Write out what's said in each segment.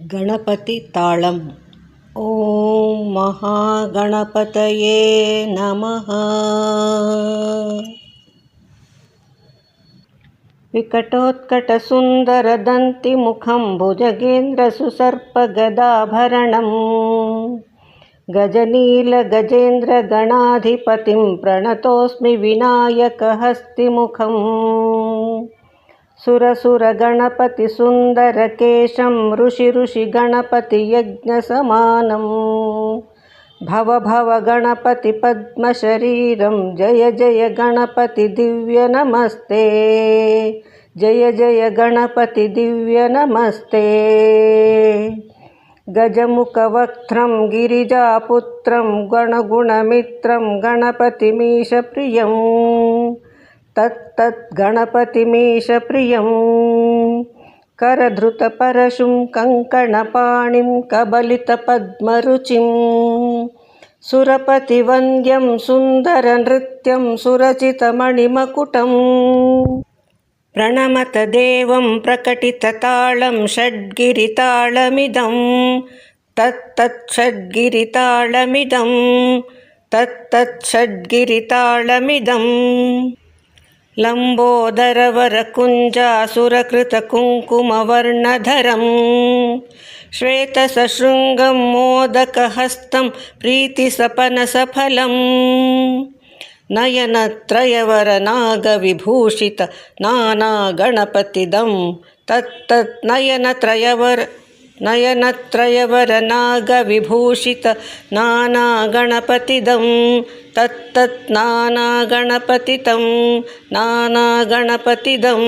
गणपतिताळम्। ॐ महागणपतये नमः। विकटोत्कटसुन्दरदन्तिमुखं भुजगेन्द्रसुसर्पगदाभरणम्। गजनीलगजेन्द्रगणाधिपतिं प्रणतोऽस्मि विनायकहस्तिमुखम् सुरसुरगणपतिसुन्दरकेशं ऋषि ऋषिगणपतियज्ञसमानं भव भव गणपतिपद्मशरीरं जय जय गणपति दिव्यनमस्ते जय जय गणपति दिव्यनमस्ते गजमुखवक्त्रं गिरिजापुत्रं गणगुणमित्रं गणपतिमीशप्रियम् तत्तत् गणपतिमीशप्रियं करधृतपरशुं कङ्कणपाणिं कबलितपद्मरुचिं सुरपतिवन्द्यं सुन्दरनृत्यं सुरचितमणिमकुटम्। प्रणमत देवं प्रकटितताळं षड्गिरिताळमिदं तत्तत् षड्गिरिताळमिदम् लम्बोदरवरकुञ्जासुरकृतकुङ्कुमवर्णधरं श्वेतसशृङ्गं मोदकहस्तं प्रीतिसपनसफलम् नयनत्रयवरनागविभूषित नानागणपतिदं तत्तत् नयनत्रयवर नयनत्रयवरनागविभूषित नानागणपतिदं तत्तत् नानागणपतितं नानागणपतिदं।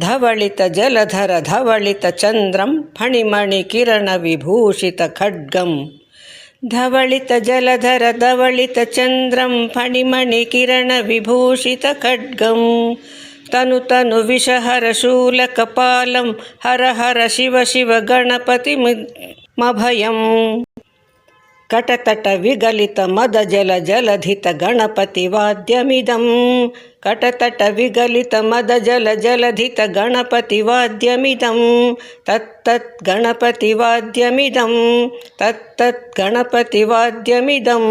धवळितजलधर धवळितचन्द्रं फणिमणिकिरणविभूषितखड्गं తను తను విషహరశూలకపాలం హర హర శివ శివ గణపతి మభయం. కటతట విగలిత మద జల జలధిత గణపతి వాద్యమిదం. కటతట విగలిత మద జల జలధిత గణపతి వాద్యమిదం. తత్తత్ గణపతి వాద్యమిదం. తత్తత్ గణపతి వాద్యమిదం.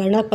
గణపతి